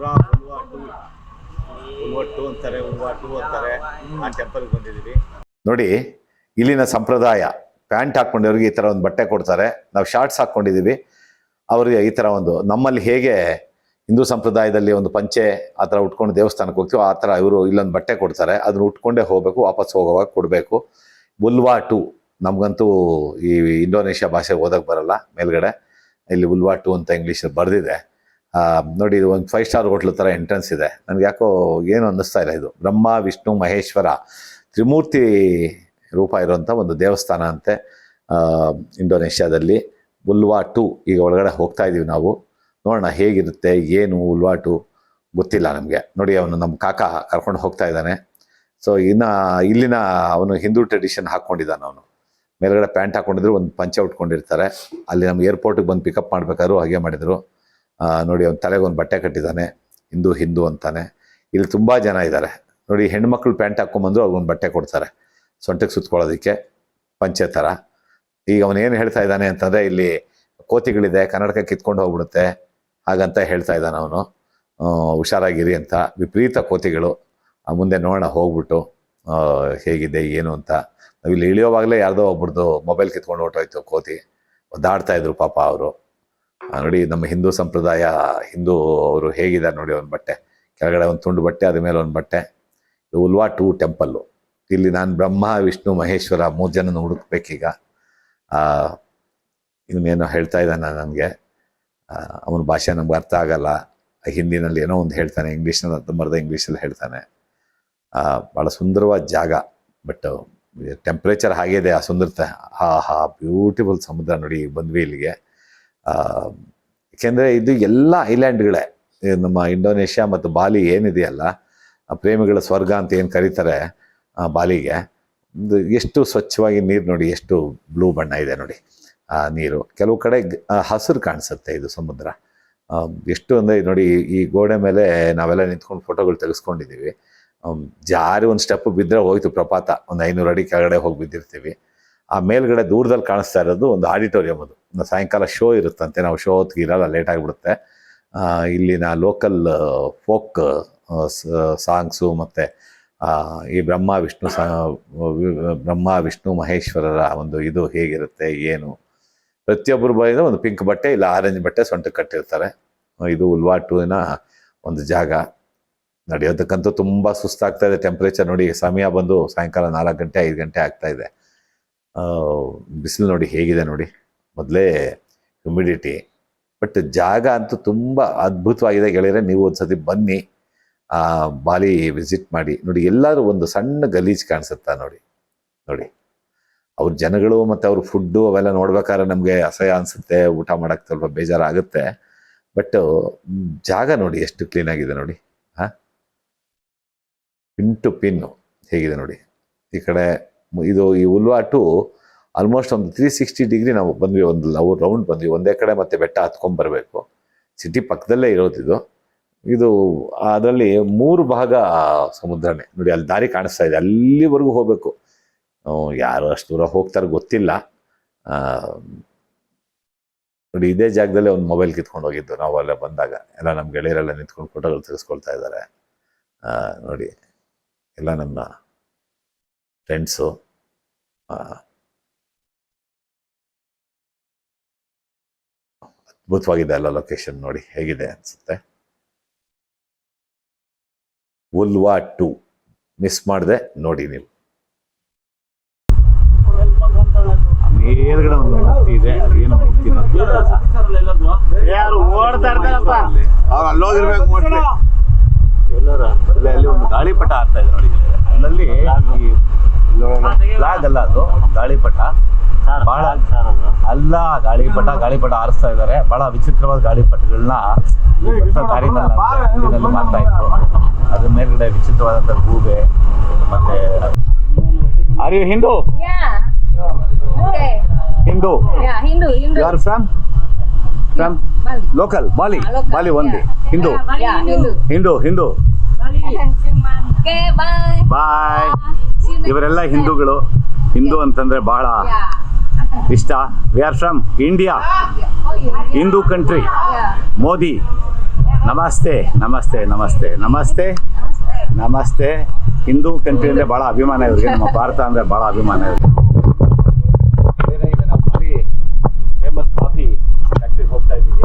ಪುರಾ ಉಲ್ವಾ ಟೂ ಅಂತಾರೆ ಉಲ್ವಾ ಅಂತಾರೆ. ಆ ಟೆಂಪಲ್ಗೆ ಬಂದಿದ್ದೀವಿ. ನೋಡಿ, ಇಲ್ಲಿನ ಸಂಪ್ರದಾಯ, ಪ್ಯಾಂಟ್ ಹಾಕ್ಕೊಂಡವ್ರಿಗೆ ಈ ಥರ ಒಂದು ಬಟ್ಟೆ ಕೊಡ್ತಾರೆ. ನಾವು ಶಾರ್ಟ್ಸ್ ಹಾಕ್ಕೊಂಡಿದ್ದೀವಿ. ಅವರಿಗೆ ಈ ಥರ ಒಂದು, ನಮ್ಮಲ್ಲಿ ಹೇಗೆ ಹಿಂದೂ ಸಂಪ್ರದಾಯದಲ್ಲಿ ಒಂದು ಪಂಚೆ ಆ ಥರ ಉಟ್ಕೊಂಡು ದೇವಸ್ಥಾನಕ್ಕೆ ಹೋಗ್ತೀವಿ ಆ ಥರ ಇವರು ಇಲ್ಲೊಂದು ಬಟ್ಟೆ ಕೊಡ್ತಾರೆ. ಅದನ್ನ ಉಟ್ಕೊಂಡೇ ಹೋಗಬೇಕು, ವಾಪಸ್ ಹೋಗುವಾಗ ಕೊಡಬೇಕು. ಉಲ್ವಾ ಟು ನಮಗಂತೂ ಈ ಇಂಡೋನೇಷ್ಯಾ ಭಾಷೆ ಓದಕ್ಕೆ ಬರಲ್ಲ, ಮೇಲ್ಗಡೆ. ಇಲ್ಲಿ ಉಲ್ವಾ ಟು ಅಂತ ಇಂಗ್ಲೀಷಲ್ಲಿ ಬರೆದಿದೆ. ನೋಡಿ, ಇದು ಒಂದು ಫೈವ್ ಸ್ಟಾರ್ ಹೋಟ್ಲ್ ಥರ ಎಂಟ್ರೆನ್ಸ್ ಇದೆ. ನನಗೆ ಯಾಕೋ ಏನು ಅನ್ನಿಸ್ತಾ ಇಲ್ಲ ಇದು. ಬ್ರಹ್ಮ, ವಿಷ್ಣು, ಮಹೇಶ್ವರ, ತ್ರಿಮೂರ್ತಿ ರೂಪ ಇರುವಂಥ ಒಂದು ದೇವಸ್ಥಾನ ಅಂತೆ ಇಂಡೋನೇಷ್ಯಾದಲ್ಲಿ. ಉಲ್ವಾ ಟು, ಈಗ ಒಳಗಡೆ ಹೋಗ್ತಾ ಇದ್ದೀವಿ ನಾವು. ನೋಡೋಣ ಹೇಗಿರುತ್ತೆ, ಏನು ಉಲ್ವಾ ಟು ಗೊತ್ತಿಲ್ಲ ನಮಗೆ. ನೋಡಿ, ಅವನು ನಮ್ಮ ಕಾಕ ಕರ್ಕೊಂಡು ಹೋಗ್ತಾ ಇದ್ದಾನೆ. ಸೊ ಇನ್ನು ಇಲ್ಲಿನ ಅವನು ಹಿಂದೂ ಟ್ರೆಡಿಷನ್ ಹಾಕ್ಕೊಂಡಿದ್ದಾನೆ ಅವನು. ಮೇಲ್ಗಡೆ ಪ್ಯಾಂಟ್ ಹಾಕೊಂಡಿದ್ರು, ಒಂದು ಪಂಚೆ ಉಟ್ಕೊಂಡಿರ್ತಾರೆ. ಅಲ್ಲಿ ನಮ್ಮ ಏರ್ಪೋರ್ಟಿಗೆ ಬಂದು ಪಿಕಪ್ ಮಾಡಬೇಕಾದ್ರು, ಹಾಗೆ ಮಾಡಿದರು. ನೋಡಿ ಅವ್ನ ತಲೆಗೆ ಒಂದು ಬಟ್ಟೆ ಕಟ್ಟಿದ್ದಾನೆ ಹಿಂದೂ ಹಿಂದೂ ಅಂತಾನೆ. ಇಲ್ಲಿ ತುಂಬ ಜನ ಇದ್ದಾರೆ ನೋಡಿ ಹೆಣ್ಮಕ್ಳು ಪ್ಯಾಂಟ್ ಹಾಕ್ಕೊಂಬಂದ್ರು ಅವ್ರಿಗೊಂದು ಬಟ್ಟೆ ಕೊಡ್ತಾರೆ, ಸೊಂಟಕ್ಕೆ ಸುತ್ಕೊಳ್ಳೋದಕ್ಕೆ, ಪಂಚೆ ಥರ ಈಗ ಅವನೇನು ಹೇಳ್ತಾ ಇದ್ದಾನೆ ಅಂತಂದರೆ, ಇಲ್ಲಿ ಕೋತಿಗಳಿದೆ, ಕನ್ನಡಕ್ಕೆ ಕಿತ್ಕೊಂಡು ಹೋಗ್ಬಿಡುತ್ತೆ, ಹಾಗಂತ ಹೇಳ್ತಾ ಇದ್ದಾನೆ ಅವನು. ಹುಷಾರಾಗಿರಿ ಅಂತ, ವಿಪರೀತ ಕೋತಿಗಳು. ಮುಂದೆ ನೋಡೋಣ, ಹೋಗ್ಬಿಟ್ಟು ಹೇಗಿದೆ, ಏನು ಅಂತ. ನಾವು ಇಲ್ಲಿ ಇಳಿಯೋವಾಗಲೇ ಯಾರ್ದೋ ಒಬ್ರದ್ದು ಮೊಬೈಲ್ ಕಿತ್ಕೊಂಡು ಹೊರ್ಟೋಯ್ತು ಕೋತಿ. ಒದ್ದಾಡ್ತಾ ಇದ್ರು ಪಾಪ ಅವರು. ನೋಡಿ ನಮ್ಮ ಹಿಂದೂ ಸಂಪ್ರದಾಯ, ಹಿಂದೂ ಅವರು ಹೇಗಿದ್ದಾರೆ ನೋಡಿ ಒಂದು ಬಟ್ಟೆ. ಕೆಳಗಡೆ ಒಂದು ತುಂಡು ಬಟ್ಟೆ, ಅದ್ರ ಮೇಲೆ ಒಂದು ಬಟ್ಟೆ. ಉಲ್ವಾ ಟು ಟೆಂಪಲ್ಲು ಇಲ್ಲಿ ನಾನು ಬ್ರಹ್ಮ, ವಿಷ್ಣು, ಮಹೇಶ್ವರ ಮೂರು ಜನನ ಹುಡುಕ್ಬೇಕೀಗ. ಇವನೇನೋ ಹೇಳ್ತಾ ಇದ್ದಾನೆ ನನಗೆ. ಅವನ ಭಾಷೆ ನಮ್ಗೆ ಅರ್ಥ ಆಗಲ್ಲ. ಹಿಂದಿನಲ್ಲಿ ಏನೋ ಒಂದು ಹೇಳ್ತಾನೆ, ಇಂಗ್ಲೀಷ್ನಲ್ಲಿ ಅರ್ಧಂಬರ್ಧ ಇಂಗ್ಲೀಷಲ್ಲಿ ಹೇಳ್ತಾನೆ. ಭಾಳ ಸುಂದರವಾದ ಜಾಗ. ಬಟ್ ಟೆಂಪ್ರೇಚರ್ ಹಾಗೇ ಇದೆ ಆ ಸುಂದರತೆ. ಹಾ ಹಾ ಬ್ಯೂಟಿಫುಲ್ ಸಮುದ್ರ ನೋಡಿ ಬಂದ್ವಿ ಇಲ್ಲಿಗೆ. ಏಕೆಂದರೆ ಇದು ಎಲ್ಲ ಐಲ್ಯಾಂಡ್ಗಳೇ. ನಮ್ಮ ಇಂಡೋನೇಷ್ಯಾ ಮತ್ತು ಬಾಲಿ ಏನಿದೆಯಲ್ಲ ಪ್ರೇಮಿಗಳ ಸ್ವರ್ಗ ಅಂತ ಏನು ಕರೀತಾರೆ ಬಾಲಿಗೆ ಎಷ್ಟು ಸ್ವಚ್ಛವಾಗಿ ನೀರು ನೋಡಿ, ಎಷ್ಟು ಬ್ಲೂ ಬಣ್ಣ ಇದೆ ನೋಡಿ, ಆ ನೀರು. ಕೆಲವು ಕಡೆ ಹಸಿರು ಕಾಣಿಸುತ್ತೆ ಇದು ಸಮುದ್ರ. ಎಷ್ಟು ಅಂದರೆ ನೋಡಿ, ಈ ಗೋಡೆ ಮೇಲೆ ನಾವೆಲ್ಲ ನಿಂತ್ಕೊಂಡು ಫೋಟೋಗಳು ತೆಗೆಸ್ಕೊಂಡಿದ್ದೀವಿ. ಜಾರಿ ಒಂದು ಸ್ಟೆಪ್ ಬಿದ್ದರೆ ಹೋಯ್ತು ಪ್ರಪಾತ. ಒಂದು ಐನೂರು ಅಡಿ ಕೆಳಗಡೆ ಹೋಗಿ ಬಿದ್ದಿರ್ತೀವಿ. ಆ ಮೇಲ್ಗಡೆ ದೂರದಲ್ಲಿ ಕಾಣಿಸ್ತಾ ಇರೋದು ಒಂದು ಆಡಿಟೋರಿಯಂ ಅದು. ಸಾಯಂಕಾಲ ಶೋ ಇರುತ್ತಂತೆ. ನಾವು ಶೋ ಹೊತ್ತಿಗೆ ಇರಲ್ಲ ಲೇಟ್ ಆಗಿಬಿಡುತ್ತೆ. ಇಲ್ಲಿನ ಲೋಕಲ್ ಫೋಕ್ ಸಾಂಗ್ಸು ಮತ್ತು ಈ ಬ್ರಹ್ಮ, ವಿಷ್ಣು, ಸಾ ಬ್ರಹ್ಮ, ವಿಷ್ಣು, ಮಹೇಶ್ವರರ ಒಂದು ಇದು ಹೇಗಿರುತ್ತೆ, ಏನು? ಪ್ರತಿಯೊಬ್ಬರು ಬಾಯಿಂದ ಒಂದು ಪಿಂಕ್ ಬಟ್ಟೆ ಇಲ್ಲ ಆರೆಂಜ್ ಬಟ್ಟೆ ಸೊಂಟಕ್ಕೆ ಕಟ್ಟಿರ್ತಾರೆ. ಇದು ಉಲ್ವಾಟುವಿನ ಒಂದು ಜಾಗ. ನಡೆಯೋದಕ್ಕಂತೂ ತುಂಬ ಸುಸ್ತಾಗ್ತಾ ಇದೆ. ಟೆಂಪ್ರೇಚರ್ ನೋಡಿ ಸಮಯ ಬಂದು ಸಾಯಂಕಾಲ ನಾಲ್ಕು ಗಂಟೆ, ಐದು ಗಂಟೆ ಆಗ್ತಾ ಇದೆ. ಬಿಸಿಲು ನೋಡಿ ಹೇಗಿದೆ ನೋಡಿ. ಮೊದಲೇ ಹ್ಯುಮಿಡಿಟಿ ಬಟ್ ಜಾಗ ಅಂತೂ ತುಂಬ ಅದ್ಭುತವಾಗಿದೆ ಗೆಳೆಯರೆ. ನೀವು ಒಂದು ಸತಿ ಬನ್ನಿ ಬಾಲಿ ವಿಸಿಟ್ ಮಾಡಿ. ನೋಡಿ ಎಲ್ಲರೂ ಒಂದು ಸಣ್ಣ ಗಲೀಜು ಕಾಣಿಸುತ್ತಾ ನೋಡಿ ನೋಡಿ. ಅವ್ರ ಜನಗಳು ಮತ್ತು ಅವ್ರ ಫುಡ್ಡು ಅವೆಲ್ಲ ನೋಡ್ಬೇಕಾದ್ರೆ ನಮಗೆ ಅಸಹ್ಯ ಅನಿಸುತ್ತೆ, ಊಟ ಮಾಡೋಕ್ಕೆ ಸ್ವಲ್ಪ ಬೇಜಾರಾಗುತ್ತೆ. ಬಟ್ ಜಾಗ ನೋಡಿ ಎಷ್ಟು ಕ್ಲೀನಾಗಿದೆ ನೋಡಿ ಹಾಂ ಪಿನ್ ಟು ಪಿನ್ನು ಹೇಗಿದೆ ನೋಡಿ. ಈ ಕಡೆ ಇದು ಈ ಉಲ್ವಾಟು ಆಲ್ಮೋಸ್ಟ್ ಒಂದು ತ್ರೀ ಸಿಕ್ಸ್ಟಿ ಡಿಗ್ರಿ ನಾವು ಬಂದ್ವಿ, ಒಂದು ಲವ್ ರೌಂಡ್ ಬಂದ್ವಿ. ಒಂದೇ ಕಡೆ ಮತ್ತೆ ಬೆಟ್ಟ ಹತ್ಕೊಂಡ್ ಬರಬೇಕು. ಸಿಟಿ ಪಕ್ಕದಲ್ಲೇ ಇರೋದಿದು ಇದು. ಅದರಲ್ಲಿ ಮೂರು ಭಾಗ ಸಮುದ್ರನೇ ನೋಡಿ, ಅಲ್ಲಿ ದಾರಿ ಕಾಣಿಸ್ತಾ ಇದೆ. ಅಲ್ಲಿವರೆಗೂ ಹೋಗಬೇಕು. ಯಾರು ಅಷ್ಟು ದೂರ ಹೋಗ್ತಾರೆ ಗೊತ್ತಿಲ್ಲ. ನೋಡಿ, ಇದೇ ಜಾಗದಲ್ಲೇ ಒಂದು ಮೊಬೈಲ್ ಕಿತ್ಕೊಂಡು ಹೋಗಿದ್ದು ನಾವು ಅಲ್ಲೇ ಬಂದಾಗ. ಎಲ್ಲ ನಮ್ಮ ಗೆಳೆಯರೆಲ್ಲ ನಿಂತ್ಕೊಂಡು ಫೋಟೋಗಳು ತೆಗೆಸ್ಕೊಳ್ತಾ ಇದ್ದಾರೆ. ನೋಡಿ, ಎಲ್ಲ ನಮ್ಮ ಫ್ರೆಂಡ್ಸು. ಅದ್ಭುತವಾಗಿದೆ ಅಲ್ಲ ಲೊಕೇಶನ್ ನೋಡಿ ಹೇಗಿದೆ ಅನ್ಸುತ್ತೆ. ಉಲ್ವಾ ಟು ಮಿಸ್ ಮಾಡಿದೆ ನೋಡಿ ನೀವು. ಮೇಲ್ಗಡೆ ಒಂದು ಮೂರ್ತಿ ಇದೆ ಏನು ಮೂರ್ತಿ ಯಾರು ಓಡ್ತಾ ಇರ್ತಾರಪ್ಪ. ಅವ್ರು ಅಲ್ಲೋಗಿರ್ಬೇಕು ಮೋಸ್ಟ್ಲಿ. ಎಲ್ಲರ ಅಲ್ಲಿ ಒಂದು ಗಾಳಿಪಟ ಆಗ್ತಾ ಇದೆ ನೋಡಿ. ಅಲ್ಲಲ್ಲಿ ಈ ಫ್ಲಾಗ್ ಅಲ್ಲ ಅದು ಗಾಳಿಪಟ ಬಹಳ ಅಲ್ಲ ಗಾಳಿಪಟ ಗಾಳಿಪಟ ಆರಿಸ್ತಾ ಇದ್ದಾರೆ ಬಹಳ ವಿಚಿತ್ರವಾದ ಗಾಳಿಪಟಗಳನ್ನ ದಾರಿನಲ್ಲಿ ಮಾಡ್ತಾ ಇದ್ರು. ಅದ್ರ ಮೇಲ್ಗಡೆ ವಿಚಿತ್ರವಾದಂತ ಗೂಬೆ ಮತ್ತೆ are you. Hindu. Hindu. You are from from local Bali Bali ಒಂದು ಹಿಂದೂ ಹಿಂದೂ ಹಿಂದೂ. ಬಾಯ್ ಇವರೆಲ್ಲ. ಹಿಂದೂಗಳು ಹಿಂದೂ ಅಂತಂದ್ರೆ ಬಹಳ ಇಷ್ಟ we are from India. Hindu country. Modi. Namaste namaste namaste ನಮಸ್ತೆ ನಮಸ್ತೆ ಹಿಂದೂ ಕಂಟ್ರಿ ಅಂದರೆ ಭಾಳ ಅಭಿಮಾನ ಇವ್ರಿಗೆ ನಮ್ಮ ಭಾರತ ಅಂದರೆ ಭಾಳ ಅಭಿಮಾನ ಇವ್ರಿಗೆ ಫೇಮಸ್ ಕಾಫಿ ಫ್ಯಾಕ್ಟ್ರಿಗೆ ಹೋಗ್ತಾ ಇದ್ದೀವಿ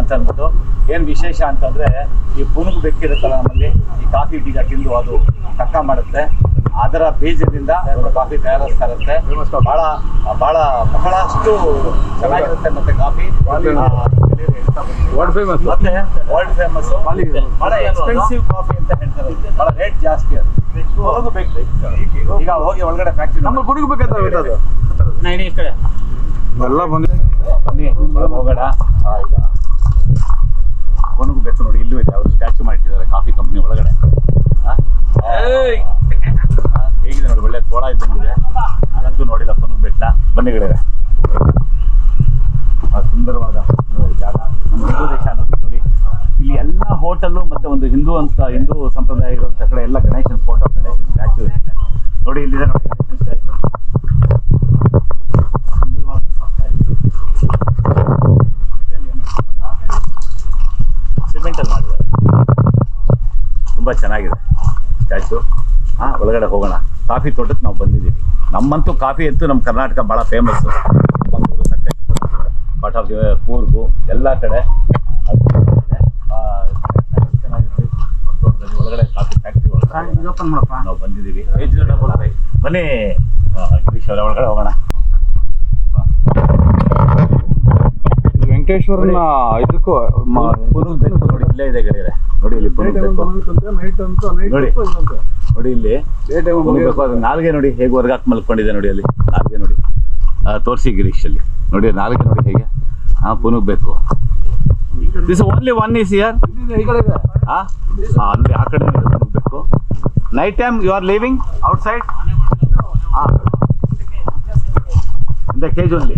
ಅಂತ ಅಂದ್ಬಿಟ್ಟು ಏನು ವಿಶೇಷ ಅಂತಂದರೆ ಈ ಪುನುಗು ಬೆಕ್ಕಿರುತ್ತಲ್ಲ ನಮ್ಮಲ್ಲಿ ಈ ಕಾಫಿ ಬೀಜ ತಿಂದು ಅದು ಕಕ್ಕ ಮಾಡುತ್ತೆ. ಅದರ ಬೀಜದಿಂದ ಅವರು ಕಾಫಿ ತಯಾರಿಸ್ತಾ ಇರುತ್ತೆ. ಬಹಳ ಬಹಳ ಬಹಳಷ್ಟು ಚೆನ್ನಾಗಿರುತ್ತೆ ಮತ್ತೆ ಕಾಫಿ. ವರ್ಲ್ಡ್ ಫೇಮಸ್ ಮತ್ತೆ ವರ್ಲ್ಡ್ ಫೇಮಸ್ ಬಹಳ ಎಕ್ಸ್ಪೆನ್ಸಿವ್ ಕಾಫಿ ಅಂತ ಹೇಳ್ತಾರೆ. ಬಹಳ ರೇಟ್ ಜಾಸ್ತಿ ಅದು. ಈಗ ಹೋಗಿ ಒಳಗಡೆ ಫ್ಯಾಕ್ಟ್ರಿ ನಮ್ಮ ಗುಡುಗು ಅದು ಎಲ್ಲ ಬಂದಿದೆ. ಬನ್ನಿ ಹೋಗೋಣ. ಈಗ ಕೊನೆಗೂ ಬೇಕು ನೋಡಿ ಇಲ್ಲೂ ಇದೆ. ಅವರು ಸ್ಟ್ಯಾಚು ಮಾಡಿಟ್ಟಿದ್ದಾರೆ ಕಾಫಿ ಕಂಪ್ನಿ ಒಳಗಡೆ. ಹೇಗಿದೆ ನೋಡಿ ಒಳ್ಳೆ ತೋಳ ಇದ್ದಂಗಿದೆ. ನಾನಂತೂ ನೋಡಿದ ಕೊನೆಗೂ ಬೆಟ್ಟ. ಬನ್ನಿಗಳಿವೆ ಸುಂದರವಾದ ಜಾಗ. ನಮ್ಮ ಹಿಂದೂ ದೇಶ ಅನ್ನೋದು ನೋಡಿ ಇಲ್ಲಿ ಎಲ್ಲ ಹೋಟೆಲ್ಲು ಮತ್ತೆ ಒಂದು ಹಿಂದೂ ಅಂತ ಹಿಂದೂ ಸಂಪ್ರದಾಯ ಇರುವಂತ ಕಡೆ ಎಲ್ಲ ಗಣೇಶನ ಫೋಟೋ ಗಣೇಶನ ಸ್ಟ್ಯಾಚು ಇದೆ. ನೋಡಿ ಇಲ್ಲಿದೆ ನೋಡಿ ಗಣೇಶನ ಸ್ಟ್ಯಾಚು ಸ್ಟ್ಯಾಚು ಹಾಂ ಒಳಗಡೆ ಹೋಗೋಣ. ಕಾಫಿ ತೋಟಕ್ಕೆ ನಾವು ಬಂದಿದ್ದೀವಿ. ನಮ್ಮಂತೂ ಕಾಫಿ ಅಂತೂ ನಮ್ಮ ಕರ್ನಾಟಕ ಭಾಳ ಫೇಮಸ್ಸು ಬಟ್ ಸಕ್ಕರೆ ಪಾರ್ಟ್ ಆಫ್ ಕೂರ್ಗು ಎಲ್ಲ ಕಡೆ ತೋಟದಲ್ಲಿ ಒಳಗಡೆ ಕಾಫಿ ಫ್ಯಾಕ್ಟ್ರಿ ಒಳಗಡೆ ಓಪನ್ ಮಾಡಪ್ಪ. ನಾವು ಬಂದಿದ್ದೀವಿ. ಡಬಲ್ ಫೈವ್ ಬನ್ನಿ. ಗಿರೀಶ್ ಅವರ ಒಳಗಡೆ ಹೋಗೋಣ. ವೆಂಕಟೇಶ್ವರನ ಇದಕ್ಕೂ ನೋಡಿ ಇಲ್ಲೇ ಇದೆ ಗೆಳೆಯರೆ ನೋಡಿ ಇಲ್ಲಿ ನೈಟ್ ಅಂತ? ನೋಡಿ. ನೋಡಿ ಇಲ್ಲಿ ನಾಲ್ಗೆ ನೋಡಿ ಹೇಗೆ ಹೊರಗಾಕ್ ಮಲ್ಕೊಂಡಿದೆ ನೋಡಿ ಅಲ್ಲಿ. ನಾಲ್ಗೆ ನೋಡಿ. ತೋರಿಸಿ ತೋರ್ಸಿ ಗಿರೀಶ್ ಅಲ್ಲಿ ನೋಡಿ ನಾಲ್ಗೆ ನೋಡಿ ಹೇಗೆ. ಹಾ ಪುನಃ ಬೇಕು. This only one is year ಅಲ್ಲಿ ಆ? ಕಡೆ ಬೇಕು. Night time you are living outside ಹಾ ಇಂದ ಕೇಜ್ ಓನ್ಲಿ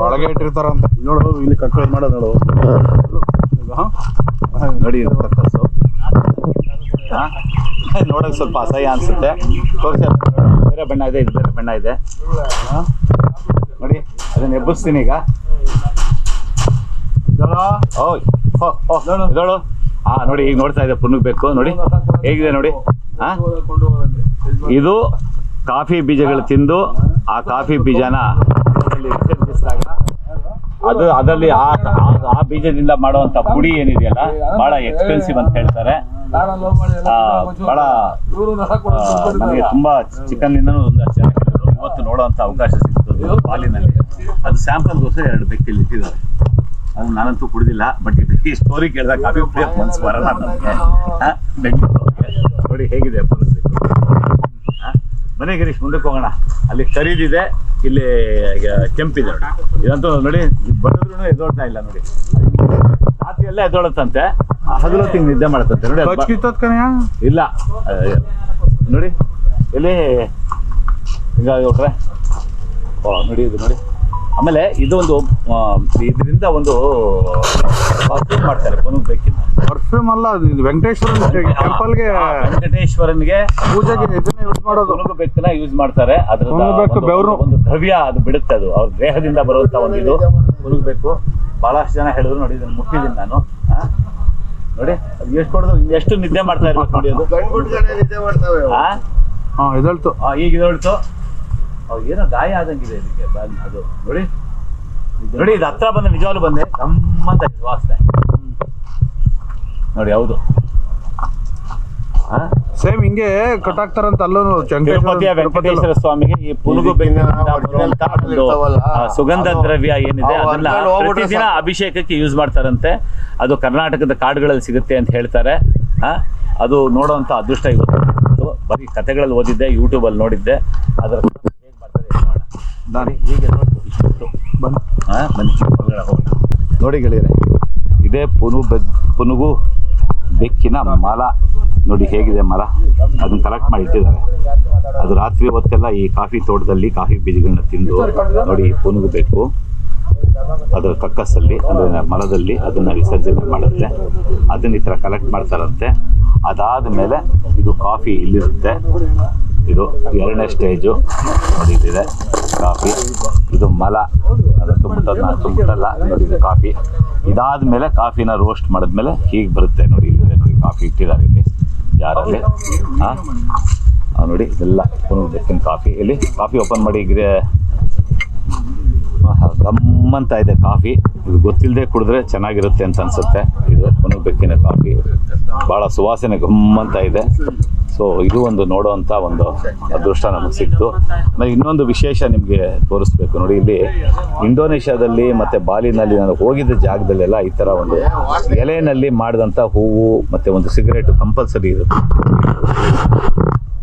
ಒಳಗೆ ಇಟ್ಟಿರ್ತಾರಂತ. ನೋಡು ಇಲ್ಲಿ ಕಂಟ್ರೋಲ್ ಮಾಡೋದು ನೋಡು. ನೋಡಿ ಕಕ್ಕಸ್ಸು? ನೋಡೋಕೆ ಸ್ವಲ್ಪ ಅಸಹ್ಯ ಅನಿಸುತ್ತೆ. ತೋರಿಸಿ ಬೇರೆ ಬಣ್ಣ ಇದೆ ಇದು ಬೇರೆ ಬಣ್ಣ ಇದೆ. ನೋಡಿ ಅದನ್ನ ಎಬ್ಬಿಸ್ತೀನಿ ಈಗ. ಓಯ್ ಇದೋಳು ಹಾ ನೋಡಿ ಈಗ ನೋಡ್ತಾ ಇದೆ ಪುನಗ್ ಬೇಕು. ನೋಡಿ ಹೇಗಿದೆ ನೋಡಿ? ಹಾ? ಇದು ಕಾಫಿ ಬೀಜಗಳು ತಿಂದು ಆ ಕಾಫಿ ಬೀಜನ ಅದು ಅದರಲ್ಲಿ ಆ ಆ- ಬೀಜದಿಂದ ಮಾಡುವಂತ ಪುಡಿ ಏನಿದೆಯಲ್ಲ ಬಹಳ ಎಕ್ಸ್ಪೆನ್ಸಿವ್ ಅಂತ ಹೇಳ್ತಾರೆ. ಬಹಳ ನಮಗೆ ನನಗೆ ತುಂಬಾ ಚಿಕನ್ ಇಂದನೂ ಒಂದಷ್ಟು ಜನ ಕೇಳಿದ್ರು. ಇವತ್ತು ನೋಡುವಂತ ಅವಕಾಶ ಸಿಗ್ತದೆ ಬಾಲಿನಲ್ಲಿ ಅದು ಸ್ಯಾಂಪಲ್ ದೋಸೆ ಎರಡು ಬೆಕ್ಕಿಲಿ ಇಟ್ಟಿದ್ದಾರೆ. ಅದು ನಾನಂತೂ ಕುಡಿದಿಲ್ಲ ಬಟ್ ಇದು ಈ ಸ್ಟೋರಿ ಕೇಳಿದಾಗ ಕಾಫಿ ಮನ್ಸು ಬರಲ್ಲ ನನಗೆ ಬೆಂಗಳೂರು ನೋಡಿ ಹೇಗಿದೆ ಪುನಃ ಮನೆ ಗಿರೀಶ್ ಮುಂದಕ್ಕೆ ಹೋಗೋಣ. ಅಲ್ಲಿ ಕರೀದಿದೆ ಇಲ್ಲಿ ಕೆಂಪಿದೆ ನೋಡಿ. ಇದಂತೂ ನೋಡಿ ಬಡದ್ರು ಎದ್ದೋಡ್ತಾ ಇಲ್ಲ ನೋಡಿ. ರಾತ್ರಿ ಎಲ್ಲ ಎದ್ದೋಳತ್ತಂತೆ ಹಗಲು ತಿಂಗ್ ನಿದ್ದೆ ಮಾಡತ್ತಂತೆ ನೋಡಿ ಇಲ್ಲ. ನೋಡಿ ಇಲ್ಲಿ ಹಿಂಗಾಗಿ ಹೊಟ್ರೆ ನೋಡಿ ಇದು ನೋಡಿ. ಆಮೇಲೆ ಇದೊಂದು ಒಂದು ಇದರಿಂದ ಒಂದು ಮಾಡ್ತಾರೆ ಪುನಃ ಬೇಕಿಂದ ಪರ್ಫ್ಯೂಮ್ ಅಲ್ಲ ವೆಂಕಟೇಶ್ವರನ್ ಇದು ವೆಂಕಟೇಶ್ವರನ ಟೆಂಪಲ್ಗೆ ವೆಂಕಟೇಶ್ವರನ್ಗೆ ಪೂಜೆಗೆ ಇದನ್ನ ಯೂಸ್ ಮಾಡೋದು. ಪುನಃ ಬೆಕ್ಕನ್ನ ಯೂಸ್ ಮಾಡ್ತಾರೆ ಅದ್ರ ಬೆವ್ರು. ಒಂದು ದ್ರವ್ಯ ಅದು ಬಿಡುತ್ತೆ ಅದು. ಅವ್ರ ದೇಹದಿಂದ ಬರುವಂತ ಒಂದು ಇದು. ಪುನುಗು ಬೆಕ್ಕು ಬಹಳಷ್ಟು ಜನ ಹೇಳಿದ್ರು ನೋಡಿ ಇದನ್ನ ಮುಟ್ಟಿದ್ದೀನಿ ನಾನು? ನೋಡಿ ಅದು ಎಷ್ಟು ಕೊಡೋದು? ಎಷ್ಟು ನಿದ್ದೆ ಮಾಡ್ತಾ ಇರ್ಬೇಕು ನೋಡಿ ಅದು. ನಿದ್ದೆ ಮಾಡ್ತವೆ. ಹಾ ಇದಳ್ತು ಆ, ಈಗ ಇದೊಳ್ತು ಏನೋ ಗಾಯ ಆದಂಗಿದೆ ಇದಕ್ಕೆ. ಅದು ನೋಡಿ. ನೋಡಿ ಇದು ಹತ್ರ ಬಂದ ನಿಜವಾಗ್ಲೂ ಬಂದೆ ಗಮ್ಮಂತ ಇದೆ ವಾಸನೆ. ನೋಡಿ ಹೌದು. ಆ? ಸೇಮ್ ಹಿಂಗೆ ಕಟ್ಟಾಕ್ತಾರಂತ ಅಲ್ಲೂ ತಿರುಪತಿಯ ವೆಂಕಟೇಶ್ವರ ಸ್ವಾಮಿಗೆ ಈ ಪುನುಗು ಸುಗಂಧ ದ್ರವ್ಯ ಏನಿದೆ ಅದನ್ನ ಪ್ರತಿದಿನ ಅಭಿಷೇಕಕ್ಕೆ ಯೂಸ್ ಮಾಡ್ತಾರಂತೆ. ಅದು ಕರ್ನಾಟಕದ ಕಾಡುಗಳಲ್ಲಿ ಸಿಗುತ್ತೆ ಅಂತ ಹೇಳ್ತಾರೆ. ಆ, ಅದು ನೋಡುವಂತ ಅದೃಷ್ಟ ಇವತ್ತು. ಬರೀ ಕಥೆಗಳಲ್ಲಿ ಓದಿದ್ದೆ ಯೂಟ್ಯೂಬಲ್ಲಿ ನೋಡಿದ್ದೆ. ಅದರ ಹೇಗೆ ಮಾಡ್ತಾರೆ ಮಾಡೋಣ. ನೋಡಿ ಹೀಗೆ ನೋಡಿ ಇಷ್ಟು ಬಂದ್ ಹಾ? ಬನ್ನಿ. ಒಳಗಡೆ ಹೋಗೋಣ ನೋಡಿ ಗೆಳೆಯರೆ ಇದೇ ಪುನು ಪುನುಗು ಬೆಕ್ಕಿನ ಮಲ. ನೋಡಿ ಹೇಗಿದೆ ಮರ ಅದನ್ನ ಕಲೆಕ್ಟ್ ಮಾಡಿ ಇಟ್ಟಿದ್ದಾರೆ. ಅದು ರಾತ್ರಿ ಹೊತ್ತೆಲ್ಲ ಈ ಕಾಫಿ ತೋಟದಲ್ಲಿ ಕಾಫಿ ಬೀಜಗಳನ್ನ ತಿಂದು ನೋಡಿ ಪುನುಗಬೇಕು. ಅದರ ಕಕ್ಕಸಲ್ಲಿ, ಅಂದರೆ ಮರದಲ್ಲಿ ಅದನ್ನು ವಿಸರ್ಜನೆ ಮಾಡುತ್ತೆ. ಅದನ್ನ ಈ ಥರ ಕಲೆಕ್ಟ್ ಮಾಡ್ತಾರಂತೆ. ಅದಾದ ಮೇಲೆ ಇದು ಕಾಫಿ ಇಲ್ಲಿರುತ್ತೆ. ಇದು ಎರಡನೇ ಸ್ಟೇಜು. ನೋಡಿ ಇದಿದೆ ಕಾಫಿ. ಇದು ಮಲ. ಅದು ತುಂಬಿಟ್ಟಲ್ಲ ತುಂಬಿಟ್ಟಲ್ಲ ನೋಡಿ ಕಾಫಿ. ಇದಾದ ಮೇಲೆ ಕಾಫಿನ ರೋಸ್ಟ್ ಮಾಡಿದ್ಮೇಲೆ ಹೀಗೆ ಬರುತ್ತೆ ನೋಡಿ ಕಾಫಿ ಇಟ್ಟಿದ್ದಾರೆ ಇಲ್ಲಿ. ಯಾರಲ್ಲಿ? ಹಾಂ ನೋಡಿ ಇದೆಲ್ಲ ಬೆಕ್ಕಿನ ಕಾಫಿ. ಇಲ್ಲಿ ಕಾಫಿ ಓಪನ್ ಮಾಡಿ ಇದೆ ಆಹಾ, ಗಮ್ಮಂತ ಇದೆ ಕಾಫಿ. ಇದು ಗೊತ್ತಿಲ್ಲದೆ ಕುಡಿದ್ರೆ ಚೆನ್ನಾಗಿರುತ್ತೆ ಅಂತ ಅನ್ಸುತ್ತೆ. ಇದು ಪುನಃ ಬೆಕ್ಕಿನ ಕಾಫಿ. ಭಾಳ ಸುವಾಸನೆ ಗಮ್ಮಂತ ಇದೆ. ಸೊ ಇದು ಒಂದು ನೋಡೋವಂಥ ಒಂದು ಅದೃಷ್ಟ ನಮಗೆ ಸಿಕ್ತು ಆಮೇಲೆ ಇನ್ನೊಂದು ವಿಶೇಷ ನಿಮಗೆ ತೋರಿಸ್ಬೇಕು ನೋಡಿ, ಇಲ್ಲಿ ಇಂಡೋನೇಷ್ಯಾದಲ್ಲಿ ಮತ್ತು ಬಾಲಿನಲ್ಲಿ ನಾನು ಹೋಗಿದ್ದ ಜಾಗದಲ್ಲೆಲ್ಲ ಈ ಥರ ಒಂದು ಎಲೆಯಲ್ಲಿ ಮಾಡಿದಂಥ ಹೂವು ಮತ್ತು ಒಂದು ಸಿಗರೇಟು ಕಂಪಲ್ಸರಿ ಇರುತ್ತೆ.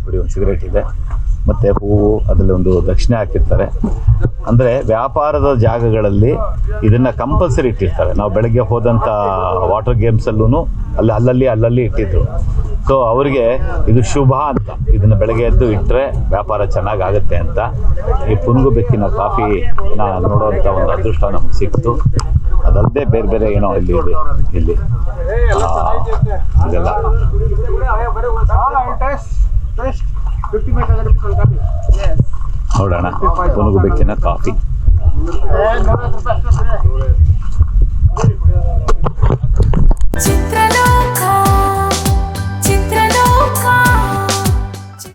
ನೋಡಿ, ಒಂದು ಸಿಗರೇಟ್ ಇದೆ. ಮತ್ತು ಹೂವು ಅದರಲ್ಲಿ ಒಂದು ದಕ್ಷಿಣೆ ಹಾಕಿರ್ತಾರೆ ಅಂದರೆ ವ್ಯಾಪಾರದ ಜಾಗಗಳಲ್ಲಿ ಇದನ್ನು ಕಂಪಲ್ಸರಿ ಇಟ್ಟಿರ್ತಾರೆ ನಾವು ಬೆಳಗ್ಗೆ ಹೋದಂಥ ವಾಟರ್ ಗೇಮ್ಸಲ್ಲೂ ಅಲ್ಲಿ ಅಲ್ಲಲ್ಲಿ ಅಲ್ಲಲ್ಲಿ ಇಟ್ಟಿದ್ರು ಸೊ ಅವರಿಗೆ ಇದು ಶುಭ ಅಂತ ಇದನ್ನು ಬೆಳಗ್ಗೆ ಎದ್ದು ಇಟ್ಟರೆ ವ್ಯಾಪಾರ ಚೆನ್ನಾಗಾಗುತ್ತೆ ಅಂತ ಈ ಪುನುಗು ಬೆಕ್ಕಿನ ಕಾಫಿನ ನೋಡೋವಂಥ ಒಂದು ಅದೃಷ್ಟ ನಮ್ಗೆ ಸಿಕ್ತು ಅದಲ್ಲದೆ ಬೇರೆ ಬೇರೆ ಏನೋ ಇಲ್ಲಿ ಇದೆ ಇಲ್ಲಿ ಇದೆಲ್ಲ ನೋಡೋಣ ಕೊನೆಗೂ ಬೇಕೇನ ಕಾಫಿ ಚಿತ್ರ